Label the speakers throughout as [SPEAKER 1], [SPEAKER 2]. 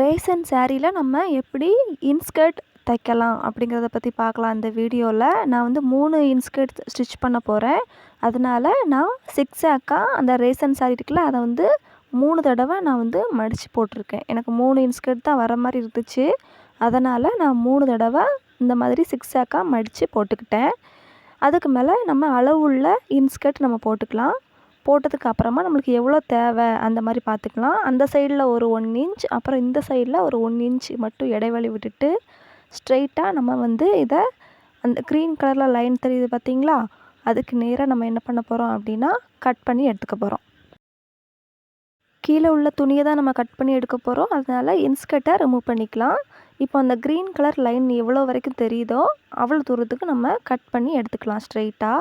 [SPEAKER 1] Ration சேரீயில் நம்ம எப்படி inskirt தைக்கலாம் அப்படிங்கிறத பற்றி பார்க்கலாம் இந்த வீடியோவில் நான் வந்து மூணு இன்ஸ்கர்ட் ஸ்டிச் பண்ண போகிறேன் அதனால் நான் சிக்ஸாக்காக அந்த ரேசன் சாரி இருக்குல்ல அதை வந்து மூணு தடவை நான் வந்து மடித்து போட்டிருக்கேன். எனக்கு மூணு இன்ஸ்கர்ட் தான் வர மாதிரி இருந்துச்சு. அதனால் நான் மூணு தடவை இந்த மாதிரி சிக்ஸாக்காக மடித்து போட்டுக்கிட்டேன். அதுக்கு மேலே நம்ம அளவுள்ள இன்ஸ்கர்ட் நம்ம போட்டுக்கலாம். போட்டதுக்கு அப்புறமா நம்மளுக்கு எவ்வளோ தேவை அந்த மாதிரி பார்த்துக்கலாம். அந்த சைடில் ஒரு ஒன் இன்ச் அப்புறம் இந்த சைடில் ஒரு ஒன் இன்ச் மட்டும் இடைவெளி விட்டுட்டு ஸ்ட்ரைட்டாக நம்ம வந்து இதை அந்த க்ரீன் கலரில் லைன் தெரியுது பார்த்தீங்களா? அதுக்கு நேராக நம்ம என்ன பண்ண போகிறோம் அப்படின்னா கட் பண்ணி எடுத்துக்க போகிறோம் கீழே உள்ள துணியை தான் நம்ம கட் பண்ணி எடுக்க போகிறோம் அதனால் இன்ஸ்கர்ட்டை ரிமூவ் பண்ணிக்கலாம். இப்போ அந்த க்ரீன் கலர் லைன் எவ்வளோ வரைக்கும் தெரியுதோ அவ்வளோ தூரத்துக்கு நம்ம கட் பண்ணி எடுத்துக்கலாம் ஸ்ட்ரைட்டாக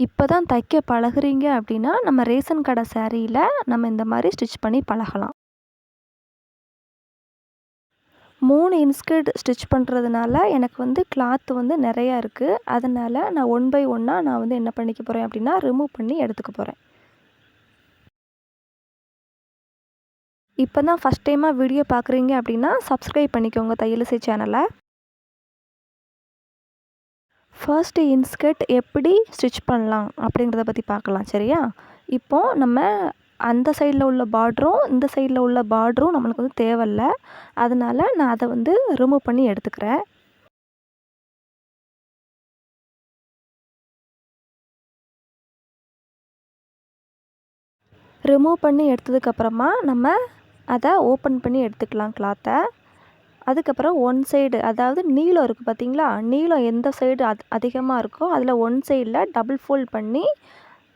[SPEAKER 1] இப்போ தான் தைக்க பழகுறீங்க அப்படின்னா நம்ம ரேஷன் கடை சேரீயில் நம்ம இந்த மாதிரி ஸ்டிச் பண்ணி பழகலாம். மூணு இன்ஸ்கர்ட் ஸ்டிச் பண்ணுறதுனால எனக்கு வந்து கிளாத் வந்து நிறையா இருக்குது அதனால் நான் ஒன் பை ஒன்னாக நான் வந்து என்ன பண்ணிக்க போகிறேன் அப்படின்னா ரிமூவ் பண்ணி எடுத்துக்க போகிறேன் இப்போ தான் ஃபஸ்ட் டைமாக வீடியோ பார்க்குறீங்க அப்படின்னா சப்ஸ்கிரைப் பண்ணிக்கோங்க தையலிசை சேனலை ஃபர்ஸ்ட்டு இன்ஸ்கர்ட் எப்படி ஸ்டிச் பண்ணலாம் அப்படிங்கிறத பற்றி பார்க்கலாம் சரியா? இப்போது நம்ம அந்த சைடில் உள்ள பார்டரும் இந்த சைடில் உள்ள பார்டரும் நம்மளுக்கு வந்து தேவையில்ல. அதனால் நான் அதை வந்து ரிமூவ் பண்ணி எடுத்துக்கிறேன். ரிமூவ் பண்ணி எடுத்ததுக்கப்புறமா நம்ம அதை ஓப்பன் பண்ணி எடுத்துக்கலாம் கிளாத்தை அதுக்கப்புறம் ஒன் சைடு அதாவது நீளம் இருக்குது பார்த்தீங்களா நீளம் எந்த சைடு அது அதிகமாக இருக்கோ அதில் ஒன் சைடில் டபுள் ஃபோல்ட் பண்ணி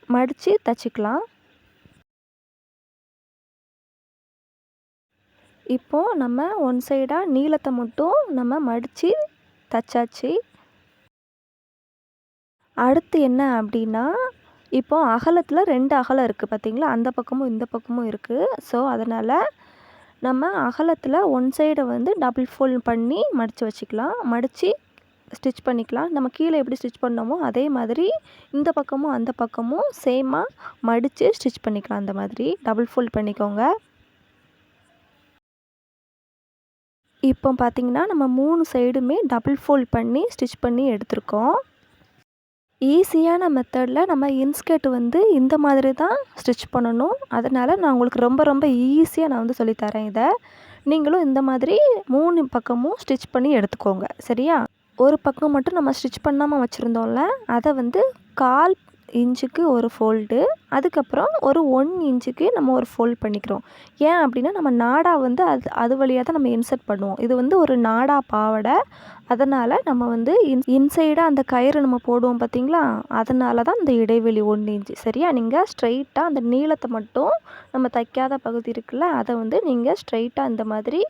[SPEAKER 1] மடித்து தச்சுக்கலாம். இப்போது நம்ம ஒன் சைடாக நீளத்தை மட்டும் நம்ம மடித்து தச்சாச்சு. அடுத்து என்ன அப்படின்னா இப்போ அகலத்தில் ரெண்டு அகலம் இருக்குது பார்த்தீங்களா அந்த பக்கமும் இந்த பக்கமும் இருக்குது ஸோ அதனால் நம்ம அகலத்தில் ஒன் சைடை வந்து டபுள் ஃபோல்ட் பண்ணி மடித்து வச்சுக்கலாம். மடித்து ஸ்டிச் பண்ணிக்கலாம். நம்ம கீழே எப்படி ஸ்டிச் பண்ணோமோ அதே மாதிரி இந்த பக்கமும் அந்த பக்கமும் சேமாக மடித்து ஸ்டிச் பண்ணிக்கலாம். அந்த மாதிரி டபுள் ஃபோல்ட் பண்ணிக்கோங்க. இப்போ பார்த்திங்கன்னா நம்ம மூணு சைடுமே டபுள் ஃபோல்ட் பண்ணி ஸ்டிச் பண்ணி எடுத்திருக்கோம். ஈஸியான மெத்தடில் நம்ம இன்ஸ்கர்ட் வந்து இந்த மாதிரி தான் ஸ்டிச் பண்ணணும். அதனால் நான் உங்களுக்கு ரொம்ப ரொம்ப ஈஸியாக நான் வந்து சொல்லித்தரேன் இதை. நீங்களும் இந்த மாதிரி மூணு பக்கமும் ஸ்டிச் பண்ணி எடுத்துக்கோங்க. சரியா? ஒரு பக்கம் மட்டும் நம்ம ஸ்டிச் பண்ணாமல் வச்சுருந்தோம்ல அதை வந்து கால் இன்ச்சுக்கு ஒரு ஃபோல்டு அதுக்கப்புறம் ஒரு ஒன் இன்ச்சுக்கு நம்ம ஒரு ஃபோல்ட் பண்ணிக்கிறோம். ஏன் அப்படின்னா நம்ம நாடா வந்து அது அது வழியாக தான் நம்ம இன்சர்ட் பண்ணுவோம். இது வந்து ஒரு நாடா பாவடை. அதனால் நம்ம வந்து இன் இன்சைடாக அந்த கயிறு நம்ம போடுவோம் பார்த்தீங்களா அதனால தான் இந்த இடைவெளி ஒன்று இன்ச்சு. சரியா? நீங்கள் ஸ்ட்ரைட்டாக அந்த நீளத்தை மட்டும் நம்ம தைக்காத பகுதி இருக்குல்ல அதை வந்து நீங்கள் ஸ்ட்ரைட்டாக இந்த மாதிரி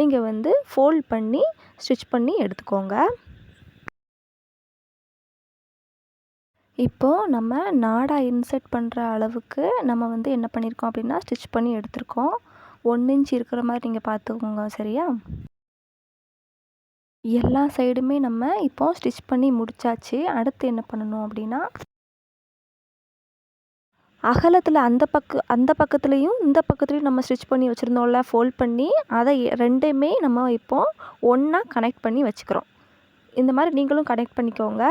[SPEAKER 1] நீங்கள் வந்து ஃபோல்ட் பண்ணி ஸ்டிச் பண்ணி எடுத்துக்கோங்க. இப்போது நம்ம நாடா இன்சர்ட் பண்ணுற அளவுக்கு நம்ம வந்து என்ன பண்ணியிருக்கோம் அப்படின்னா ஸ்டிச் பண்ணி எடுத்திருக்கோம். ஒன் இன்ச் இருக்கிற மாதிரி நீங்கள் பார்த்துக்கோங்க சரியா? எல்லா சைடுமே நம்ம இப்போ ஸ்டிச் பண்ணி முடிச்சாச்சு. அடுத்து என்ன பண்ணணும் அப்படின்னா அகலத்தில் அந்த பக்க அந்த பக்கத்துலேயும் இந்த பக்கத்துலேயும் நம்ம ஸ்டிச் பண்ணி வச்சுருந்தோம்ல ஃபோல்ட் பண்ணி அதை ரெண்டுமே நம்ம இப்போது ஒன்றா கனெக்ட் பண்ணி வச்சுக்கிறோம். இந்த மாதிரி நீங்களும் கனெக்ட் பண்ணிக்கோங்க.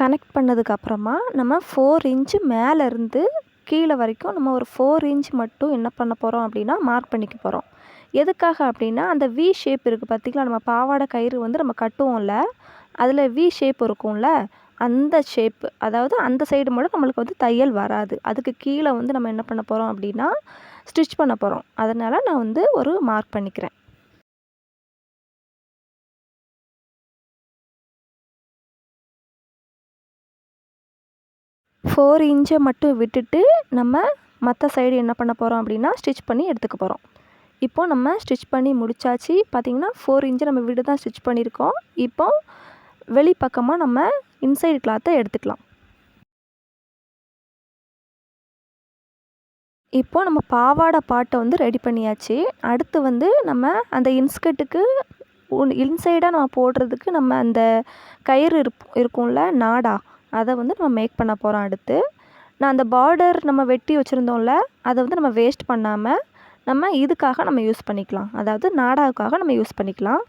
[SPEAKER 1] கனெக்ட் பண்ணதுக்கப்புறமா நம்ம ஃபோர் இன்ச்சு மேலேருந்து கீழே வரைக்கும் நம்ம ஒரு ஃபோர் இன்ச் மட்டும் என்ன பண்ண போகிறோம் அப்படின்னா மார்க் பண்ணிக்க போகிறோம் எதுக்காக அப்படின்னா அந்த வி ஷேப் இருக்குது பார்த்திங்களா நம்ம பாவாடை கயிறு வந்து நம்ம கட்டுவோம்ல அதில் வி ஷேப் இருக்கும்ல அந்த ஷேப் அதாவது அந்த சைடு மட்டும் நம்மளுக்கு வந்து தையல் வராது. அதுக்கு கீழே வந்து நம்ம என்ன பண்ண போகிறோம் அப்படின்னா ஸ்டிச் பண்ண போகிறோம் அதனால் நான் வந்து ஒரு மார்க் பண்ணிக்கிறேன். ஃபோர் இன்ச்சை மட்டும் விட்டுட்டு நம்ம மற்ற சைடு என்ன பண்ண போகிறோம் அப்படின்னா ஸ்டிச் பண்ணி எடுத்துக்க போகிறோம் இப்போது நம்ம ஸ்டிச் பண்ணி முடித்தாச்சு பார்த்திங்கன்னா ஃபோர் இன்ச்சு நம்ம விட்டு தான் ஸ்டிச் பண்ணியிருக்கோம். இப்போ வெளிப்பக்கமாக நம்ம இன்சைடு கிளாத்தை எடுத்துக்கலாம். இப்போ நம்ம பாவாடை பாட்டை வந்து ரெடி பண்ணியாச்சு. அடுத்து வந்து நம்ம அந்த இன்ஸ்கர்ட்டுக்கு இன்சைடாக நம்ம போடுறதுக்கு நம்ம அந்த கயிறு இருப் இருக்கும்ல நாடா அதை வந்து நம்ம மேக் பண்ண போகிறோம் அடுத்து. நான் அந்த பார்டர் நம்ம வெட்டி வச்சுருந்தோம்ல அதை வந்து நம்ம வேஸ்ட் பண்ணாமல் நம்ம இதுக்காக நம்ம யூஸ் பண்ணிக்கலாம். அதாவது நாடாவுக்காக நம்ம யூஸ் பண்ணிக்கலாம்.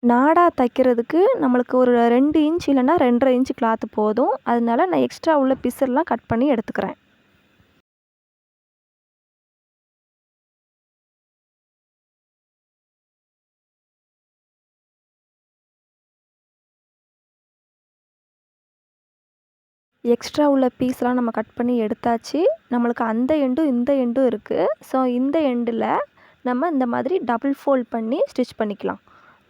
[SPEAKER 1] நாடா தைக்கிறதுக்கு நம்மளுக்கு ஒரு ரெண்டு இன்ச் இல்லைன்னா ரெண்டரை இன்ச் கிளாத்து போதும். அதனால நான் எக்ஸ்ட்ரா உள்ள பிசர்லாம் கட் பண்ணி எடுத்துக்கிறேன். எக்ஸ்ட்ரா உள்ள பீஸ்லாம் நம்ம கட் பண்ணி எடுத்தாச்சு. நம்மளுக்கு அந்த எண்டும் இந்த எண்டும் இருக்குது ஸோ இந்த எண்டில் நம்ம இந்த மாதிரி டபுள் ஃபோல்ட் பண்ணி ஸ்டிச் பண்ணிக்கலாம்.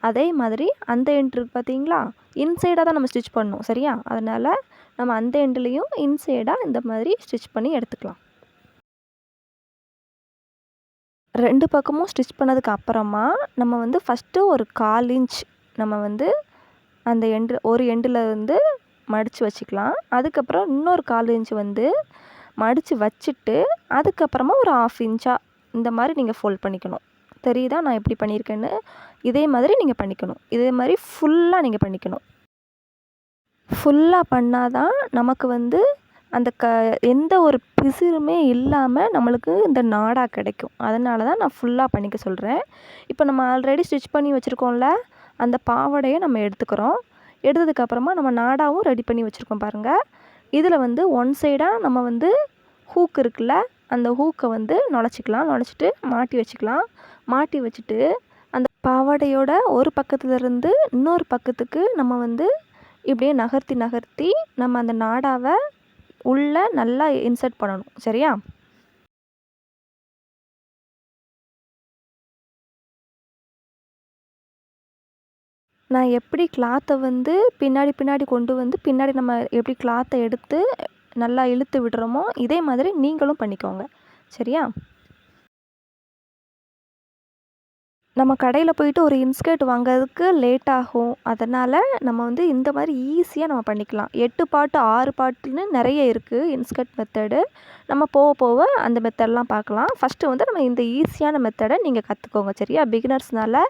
[SPEAKER 1] அதே மாதிரி அந்த எண்ட் இருக்குது பார்த்தீங்களா இன்சைடாக தான் நம்ம ஸ்டிச் பண்ணணும் சரியா? அதனால் நம்ம அந்த எண்ட்லேயும் இன்சைடாக இந்த மாதிரி ஸ்டிச் பண்ணி எடுத்துக்கலாம். ரெண்டு பக்கமும் ஸ்டிச் பண்ணதுக்கு அப்புறமா நம்ம வந்து ஃபஸ்ட்டு ஒரு கால் இன்ச் நம்ம வந்து அந்த எண்டு ஒரு எண்டில் வந்து மடித்து வச்சுக்கலாம். அதுக்கப்புறம் இன்னொரு கால் இன்ச் வந்து மடித்து வச்சுட்டு அதுக்கப்புறமா ஒரு ஆஃப் இன்ச்சாக இந்த மாதிரி நீங்கள் ஃபோல்ட் பண்ணிக்கணும். தெரியுதா? நான் எப்படி பண்ணியிருக்கேன்னு? இதே மாதிரி நீங்கள் பண்ணிக்கணும். இதே மாதிரி ஃபுல்லாக நீங்கள் பண்ணிக்கணும். ஃபுல்லாக பண்ணால் தான் நமக்கு வந்து அந்த க எந்த ஒரு பிசிறுமே இல்லாமல் நம்மளுக்கு இந்த நாடாக கிடைக்கும். அதனால தான் நான் ஃபுல்லாக பண்ணிக்க சொல்கிறேன் இப்போ நம்ம ஆல்ரெடி ஸ்டிச் பண்ணி வச்சுருக்கோம்ல அந்த பாவடையை நம்ம எடுத்துக்கிறோம். எடுத்ததுக்கப்புறமா நம்ம நாடாவும் ரெடி பண்ணி வச்சுருக்கோம் பாருங்கள் இதில் வந்து ஒன் சைடாக நம்ம வந்து ஹூக் இருக்குல்ல அந்த ஹூக்கை வந்து நுழைச்சிக்கலாம். நுழைச்சிட்டு மாட்டி வச்சுக்கலாம். மாட்டி வச்சுட்டு அந்த பாவாடையோட ஒரு பக்கத்துலேருந்து இன்னொரு பக்கத்துக்கு நம்ம வந்து இப்படியே நகர்த்தி நகர்த்தி நம்ம அந்த நாடாவை உள்ளே நல்லா இன்சர்ட் பண்ணணும். சரியா? நான் எப்படி கிளாத்தை வந்து பின்னாடி பின்னாடி கொண்டு வந்து பின்னாடி நம்ம எப்படி கிளாத்தை எடுத்து நல்லா இழுத்து விடுறோமோ இதே மாதிரி நீங்களும் பண்ணிக்கோங்க. சரியா? நம்ம கடையில் போயிட்டு ஒரு இன்ஸ்கர்ட் வாங்கிறதுக்கு லேட் ஆகும். அதனால் நம்ம வந்து இந்த மாதிரி ஈஸியாக நம்ம பண்ணிக்கலாம். எட்டு பாட்டு ஆறு பாட்டுன்னு நிறைய இருக்குது இன்ஸ்கர்ட் மெத்தடு நம்ம போக போக அந்த மெத்தட்லாம் பார்க்கலாம். ஃபஸ்ட்டு வந்து நம்ம இந்த ஈஸியான மெத்தடை நீங்கள் கற்றுக்கோங்க சரியா? பிகினர்ஸ்னால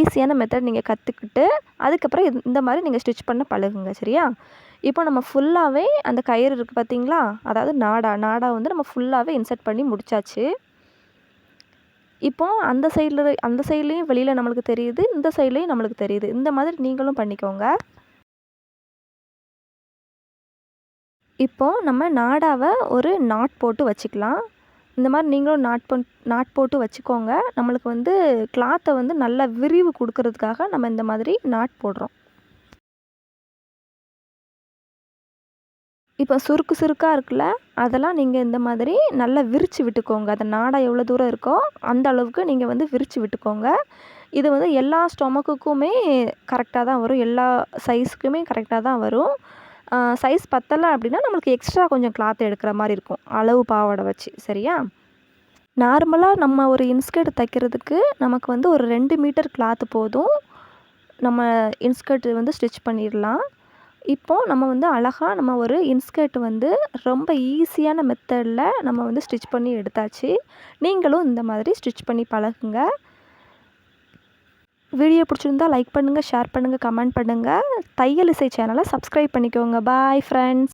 [SPEAKER 1] ஈஸியான மெத்தட் நீங்கள் கற்றுக்கிட்டு அதுக்கப்புறம் இந்த மாதிரி நீங்கள் ஸ்டிச் பண்ண பழகுங்க சரியா? இப்போ நம்ம ஃபுல்லாகவே அந்த கயிறு இருக்குது பார்த்தீங்களா அதாவது நாடா நாடா வந்து நம்ம ஃபுல்லாகவே இன்சர்ட் பண்ணி முடிச்சாச்சு. இப்போது அந்த சைடில் அந்த சைட்லேயும் வெளியில் நம்மளுக்கு தெரியுது இந்த சைட்லேயும் நம்மளுக்கு தெரியுது. இந்த மாதிரி நீங்களும் பண்ணிக்கோங்க. இப்போது நம்ம நாடாவை ஒரு நாட் போட்டு வச்சுக்கலாம். இந்த மாதிரி நீங்களும் நாட் பண் நாட் போட்டு வச்சுக்கோங்க. நம்மளுக்கு வந்து கிளாத்தை வந்து நல்லா விரிவு கொடுக்கறதுக்காக நம்ம இந்த மாதிரி நாட் போடுறோம். இப்போ சுருக்கு சுருக்காக இருக்குல்ல அதெல்லாம் நீங்கள் இந்த மாதிரி நல்லா விரித்து விட்டுக்கோங்க. அந்த நாடா எவ்வளோ தூரம் இருக்கோ அந்த அளவுக்கு நீங்கள் வந்து விரித்து விட்டுக்கோங்க. இது வந்து எல்லா ஸ்டொமக்குக்குமே கரெக்டாக தான் வரும். எல்லா சைஸுக்குமே கரெக்டாக தான் வரும். சைஸ் பத்தலை அப்படின்னா நம்மளுக்கு எக்ஸ்ட்ரா கொஞ்சம் கிளாத் எடுக்கிற மாதிரி இருக்கும். அளவு பாவாடை வச்சு. சரியா? நார்மலாக நம்ம ஒரு இன்ஸ்கர்ட் தைக்கிறதுக்கு நமக்கு வந்து ஒரு ரெண்டு மீட்டர் கிளாத்து போதும். நம்ம இன்ஸ்கர்ட் வந்து ஸ்டிச் பண்ணிடலாம். இப்போது நம்ம வந்து அழகாக நம்ம ஒரு இன்ஸ்கர்ட் வந்து ரொம்ப ஈஸியான மெத்தடில் நம்ம வந்து ஸ்டிச் பண்ணி எடுத்தாச்சு. நீங்களும் இந்த மாதிரி ஸ்டிச் பண்ணி பழகுங்க. வீடியோ பிடிச்சிருந்தா லைக் பண்ணுங்கள் ஷேர் பண்ணுங்கள் கமெண்ட் பண்ணுங்கள் தையல் இசை சேனலை சப்ஸ்கிரைப் பண்ணிக்கோங்க. Bye friends